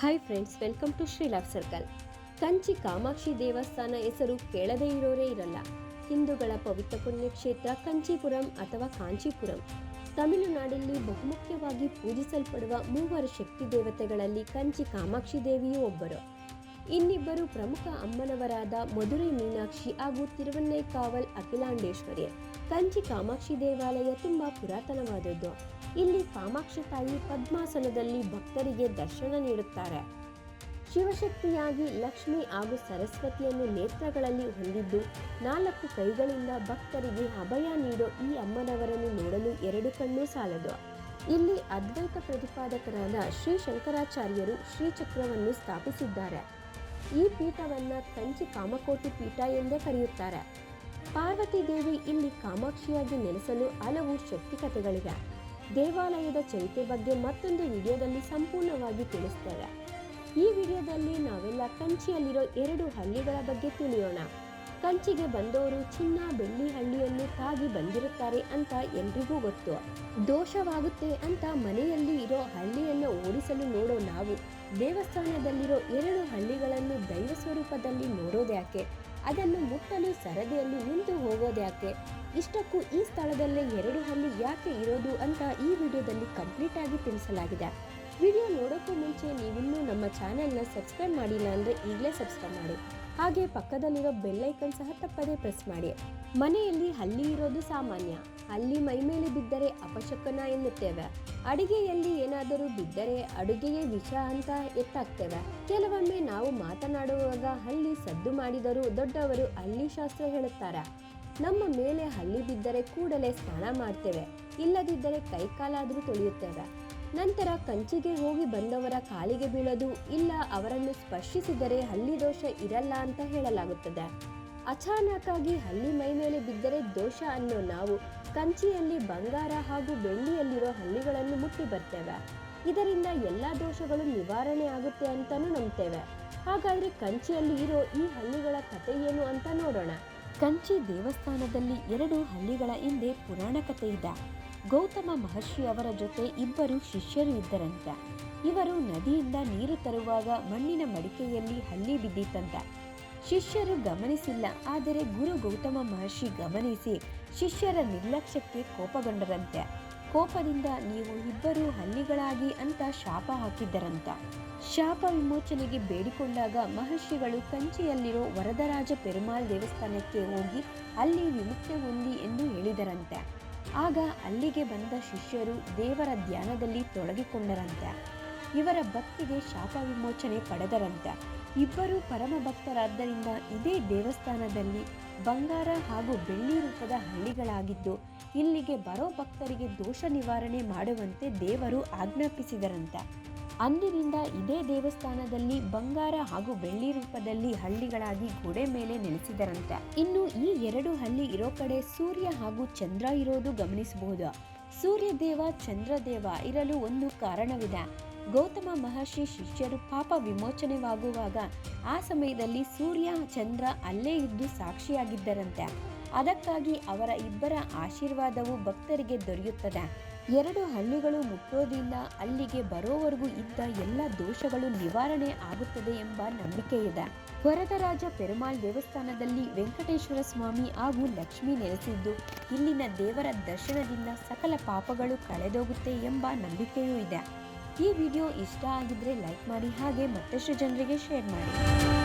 Hi friends welcome to ಶ್ರೀಲಾಫ್ circle Kanchi Kamakshi ದೇವಸ್ಥಾನ ಹೆಸರು ಕೇಳದೇ ಇರೋರೇ ಇರಲ್ಲ. ಹಿಂದೂಗಳ ಪವಿತ್ರ ಪುಣ್ಯಕ್ಷೇತ್ರ ಕಂಚಿಪುರಂ ಅಥವಾ ಕಾಂಚೀಪುರಂ. ತಮಿಳುನಾಡಲ್ಲಿ ಬಹುಮುಖ್ಯವಾಗಿ ಪೂಜಿಸಲ್ಪಡುವ ಮೂವರು ಶಕ್ತಿ ದೇವತೆಗಳಲ್ಲಿ ಕಂಚಿ ಕಾಮಾಕ್ಷಿ ದೇವಿಯೂ ಒಬ್ಬರು. ಇನ್ನಿಬ್ಬರು ಪ್ರಮುಖ ಅಮ್ಮನವರಾದ ಮಧುರೈ ಮೀನಾಕ್ಷಿ ಹಾಗೂ ತಿರುವನ್ನೈಕಾವಲ್ ಅಖಿಲಾಂಡೇಶ್ವರಿ ಕಂಚಿ ಕಾಮಾಕ್ಷಿ ದೇವಾಲಯ ತುಂಬಾ ಪುರಾತನವಾದದ್ದು. ಇಲ್ಲಿ ಕಾಮಾಕ್ಷಿ ತಾಯಿ ಪದ್ಮಾಸನದಲ್ಲಿ ಭಕ್ತರಿಗೆ ದರ್ಶನ ನೀಡುತ್ತಾರೆ. ಶಿವಶಕ್ತಿಯಾಗಿ ಲಕ್ಷ್ಮಿ ಹಾಗೂ ಸರಸ್ವತಿಯನ್ನು ನೇತ್ರಗಳಲ್ಲಿ ಹೊಂದಿದ್ದು ನಾಲ್ಕು ಕೈಗಳಿಂದ ಭಕ್ತರಿಗೆ ಅಭಯ ನೀಡೋ ಈ ಅಮ್ಮನವರನ್ನು ನೋಡಲು ಎರಡು ಕಣ್ಣು ಸಾಲದು. ಇಲ್ಲಿ ಅದ್ವೈತ ಪ್ರತಿಪಾದಕರಾದ ಶ್ರೀ ಶಂಕರಾಚಾರ್ಯರು ಶ್ರೀಚಕ್ರವನ್ನು ಸ್ಥಾಪಿಸಿದ್ದಾರೆ. ಈ ಪೀಠವನ್ನು ಕಂಚಿ ಕಾಮಕೋಟಿ ಪೀಠ ಎಂದೇ ಕರೆಯುತ್ತಾರೆ. ಪಾರ್ವತಿ ದೇವಿ ಇಲ್ಲಿ ಕಾಮಾಕ್ಷಿಯಾಗಿ ನೆಲೆಸಲು ಹಲವು ಶಕ್ತಿಕತೆಗಳಿವೆ ದೇವಾಲಯದ ಚರಿತ್ರೆ ಬಗ್ಗೆ ಮತ್ತೊಂದು ವಿಡಿಯೋದಲ್ಲಿ ಸಂಪೂರ್ಣವಾಗಿ ತಿಳಿಸ್ತೇವೆ. ಈ ವಿಡಿಯೋದಲ್ಲಿ ನಾವೆಲ್ಲ ಕಂಚಿಯಲ್ಲಿರೋ ಎರಡು ಹಳ್ಳಿಗಳ ಬಗ್ಗೆ ತಿಳಿಯೋಣ. ಕಂಚಿಗೆ ಬಂದವರು ಚಿನ್ನ ಬೆಳ್ಳಿ ಹಳ್ಳಿಯನ್ನು ತಾಗಿ ಬಂದಿರುತ್ತಾರೆ ಅಂತ ಎಲ್ರಿಗೂ ಗೊತ್ತು. ದೋಷವಾಗುತ್ತೆ ಅಂತ ಮನೆಯಲ್ಲಿ ಇರೋ ಹಳ್ಳಿಯನ್ನು ಓಡಿಸಲು ನೋಡೋ ನಾವು ದೇವಸ್ಥಾನದಲ್ಲಿರೋ ಎರಡು ಹಳ್ಳಿಗಳನ್ನು ದೈವ ಸ್ವರೂಪದಲ್ಲಿ ನೋಡೋದ್ಯಾಕೆ? ಅದನ್ನು ಮುಟ್ಟಲು ಸರದಿಯಲ್ಲಿ ನಿಂತು ಹೋಗೋದ್ಯಾಕೆ ಇಷ್ಟಕ್ಕೂ ಈ ಸ್ಥಳದಲ್ಲೇ ಎರಡು ಹಲ್ಲಿ ಯಾಕೆ ಇರೋದು ಅಂತ ಈ ವಿಡಿಯೋದಲ್ಲಿ ಕಂಪ್ಲೀಟ್ ಆಗಿ ತಿಳಿಸಲಾಗಿದೆ. ವಿಡಿಯೋ ನೋಡೋಕ್ಕೂ ಮುಂಚೆ ನೀವಿನ್ನೂ ನಮ್ಮ ಚಾನೆಲ್ನ ಸಬ್ಸ್ಕ್ರೈಬ್ ಮಾಡಿಲ್ಲ ಅಂದರೆ ಈಗಲೇ ಸಬ್ಸ್ಕ್ರೈಬ್ ಮಾಡಿ. ಹಾಗೆ ಪಕ್ಕದಲ್ಲಿರೋ ಬೆಲ್ಲೈಕನ್ ಸಹ ತಪ್ಪದೇ ಪ್ರೆಸ್ ಮಾಡಿ. ಮನೆಯಲ್ಲಿ ಹಲ್ಲಿ ಇರೋದು ಸಾಮಾನ್ಯ. ಹಲ್ಲಿ ಮೈಮೇಲೆ ಬಿದ್ದರೆ ಅಪಶಕನ ಎನ್ನುತ್ತೇವೆ. ಅಡಿಗೆಯಲ್ಲಿ ಏನಾದರೂ ಬಿದ್ದರೆ ಅಡುಗೆಯೇ ವಿಷ ಅಂತ ಎತ್ತಾಗ್ತೇವೆ ಕೆಲವೊಮ್ಮೆ ನಾವು ಮಾತನಾಡುವಾಗ ಹಳ್ಳಿ ಸದ್ದು ಮಾಡಿದರೂ ದೊಡ್ಡವರು ಹಳ್ಳಿ ಶಾಸ್ತ್ರ ಹೇಳುತ್ತಾರೆ. ನಮ್ಮ ಮೇಲೆ ಹಲ್ಲಿ ಬಿದ್ದರೆ ಕೂಡಲೇ ಸ್ನಾನ ಮಾಡ್ತೇವೆ. ಇಲ್ಲದಿದ್ದರೆ ಕೈಕಾಲಾದರೂ ತೊಳೆಯುತ್ತೇವೆ. ನಂತರ ಕಂಚಿಗೆ ಹೋಗಿ ಬಂದವರ ಕಾಲಿಗೆ ಬೀಳೋದು ಇಲ್ಲ, ಅವರನ್ನು ಸ್ಪರ್ಶಿಸಿದರೆ ಹಲ್ಲಿ ದೋಷ ಇರಲ್ಲ ಅಂತ ಹೇಳಲಾಗುತ್ತದೆ. ಅಚಾನಕ್ಕಾಗಿ ಹಳ್ಳಿ ಮೈ ಮೇಲೆ ಬಿದ್ದರೆ ದೋಷ ಅನ್ನೋ ನಾವು ಕಂಚಿಯಲ್ಲಿ ಬಂಗಾರ ಹಾಗೂ ಬೆಳ್ಳಿಯಲ್ಲಿರೋ ಹಳ್ಳಿಗಳನ್ನು ಮುಟ್ಟಿ ಬರ್ತೇವೆ. ಇದರಿಂದ ಎಲ್ಲ ದೋಷಗಳು ನಿವಾರಣೆ ಆಗುತ್ತೆ ಅಂತಾನೂ ನಂಬ್ತೇವೆ. ಹಾಗಾದ್ರೆ ಕಂಚಿಯಲ್ಲಿ ಇರೋ ಈ ಹಳ್ಳಿಗಳ ಕಥೆ ಏನು ಅಂತ ನೋಡೋಣ. ಕಂಚಿ ದೇವಸ್ಥಾನದಲ್ಲಿ ಎರಡು ಹಳ್ಳಿಗಳ ಹಿಂದೆ ಪುರಾಣ ಕಥೆ ಇದೆ. ಗೌತಮ ಮಹರ್ಷಿ ಅವರ ಜೊತೆ ಇಬ್ಬರು ಶಿಷ್ಯರು ಇದ್ದರಂತೆ. ಇವರು ನದಿಯಿಂದ ನೀರು ತರುವಾಗ ಮಣ್ಣಿನ ಮಡಿಕೆಯಲ್ಲಿ ಹಲ್ಲಿ ಬಿದ್ದಿತ್ತಂತೆ. ಶಿಷ್ಯರು ಗಮನಿಸಿಲ್ಲ, ಆದರೆ ಗುರು ಗೌತಮ ಮಹರ್ಷಿ ಗಮನಿಸಿ ಶಿಷ್ಯರ ನಿರ್ಲಕ್ಷ್ಯಕ್ಕೆ ಕೋಪಗೊಂಡರಂತೆ. ಕೋಪದಿಂದ ನೀವು ಇಬ್ಬರು ಹಲ್ಲಿಗಳಾಗಿ ಅಂತ ಶಾಪ ಹಾಕಿದ್ದರಂತ. ಶಾಪ ವಿಮೋಚನೆಗೆ ಬೇಡಿಕೊಂಡಾಗ ಮಹರ್ಷಿಗಳು ಕಂಚಿಯಲ್ಲಿರೋ ವರದರಾಜ ಪೆರುಮಾಳ್ ದೇವಸ್ಥಾನಕ್ಕೆ ಹೋಗಿ ಅಲ್ಲಿ ವಿಮುಕ್ತಿ ಹೊಂದಿ ಎಂದು ಹೇಳಿದರಂತೆ. ಆಗ ಅಲ್ಲಿಗೆ ಬಂದ ಶಿಷ್ಯರು ದೇವರ ಧ್ಯಾನದಲ್ಲಿ ತೊಡಗಿಕೊಂಡರಂತೆ. ಇವರ ಭಕ್ತಿಗೆ ಶಾಪ ವಿಮೋಚನೆ ಪಡೆದರಂತೆ. ಇಬ್ಬರು ಪರಮ ಭಕ್ತರಾದ್ದರಿಂದ ಇದೇ ದೇವಸ್ಥಾನದಲ್ಲಿ ಬಂಗಾರ ಹಾಗೂ ಬೆಳ್ಳಿ ರೂಪದ ಹಳ್ಳಿಗಳಾಗಿದ್ದು, ಇಲ್ಲಿಗೆ ಬರೋ ಭಕ್ತರಿಗೆ ದೋಷ ನಿವಾರಣೆ ಮಾಡುವಂತೆ ದೇವರು ಆಜ್ಞಾಪಿಸಿದರಂತೆ. ಅಂದಿನಿಂದ ಇದೇ ದೇವಸ್ಥಾನದಲ್ಲಿ ಬಂಗಾರ ಹಾಗೂ ಬೆಳ್ಳಿ ರೂಪದಲ್ಲಿ ಹಳ್ಳಿಗಳಾಗಿ ಗೋಡೆ ಮೇಲೆ ನೆಲೆಸಿದರಂತೆ. ಇನ್ನು ಈ ಎರಡು ಹಳ್ಳಿ ಇರೋ ಕಡೆ ಸೂರ್ಯ ಹಾಗೂ ಚಂದ್ರ ಇರೋದು ಗಮನಿಸಬಹುದು. ಸೂರ್ಯದೇವ, ಚಂದ್ರದೇವ ಇರಲು ಒಂದು ಕಾರಣವಿದೆ. ಗೌತಮ ಮಹರ್ಷಿ ಶಿಷ್ಯರು ಪಾಪ ವಿಮೋಚನೆವಾಗುವಾಗ ಆ ಸಮಯದಲ್ಲಿ ಸೂರ್ಯ, ಚಂದ್ರ ಅಲ್ಲೇ ಇದ್ದು ಸಾಕ್ಷಿಯಾಗಿದ್ದರಂತೆ. ಅದಕ್ಕಾಗಿ ಅವರ ಇಬ್ಬರ ಆಶೀರ್ವಾದವು ಭಕ್ತರಿಗೆ ದೊರೆಯುತ್ತದೆ. ಎರಡು ಹಳ್ಳಿಗಳು ಮುಟ್ಟೋದಿಲ್ಲ ಅಲ್ಲಿಗೆ ಬರೋವರೆಗೂ ಇದ್ದ ಎಲ್ಲ ದೋಷಗಳು ನಿವಾರಣೆ ಆಗುತ್ತದೆ ಎಂಬ ನಂಬಿಕೆ ಇದೆ. ವರದರಾಜ ಪೆರುಮಾಲ್ ದೇವಸ್ಥಾನದಲ್ಲಿ ವೆಂಕಟೇಶ್ವರ ಸ್ವಾಮಿ ಹಾಗೂ ಲಕ್ಷ್ಮಿ ನೆಲೆಸಿದ್ದು, ಇಲ್ಲಿನ ದೇವರ ದರ್ಶನದಿಂದ ಸಕಲ ಪಾಪಗಳು ಕಳೆದೋಗುತ್ತೆ ಎಂಬ ನಂಬಿಕೆಯೂ ಇದೆ. ಈ ವಿಡಿಯೋ ಇಷ್ಟ ಆಗಿದ್ರೆ ಲೈಕ್ ಮಾಡಿ, ಹಾಗೆ ಮತ್ತಷ್ಟು ಜನರಿಗೆ ಶೇರ್ ಮಾಡಿ.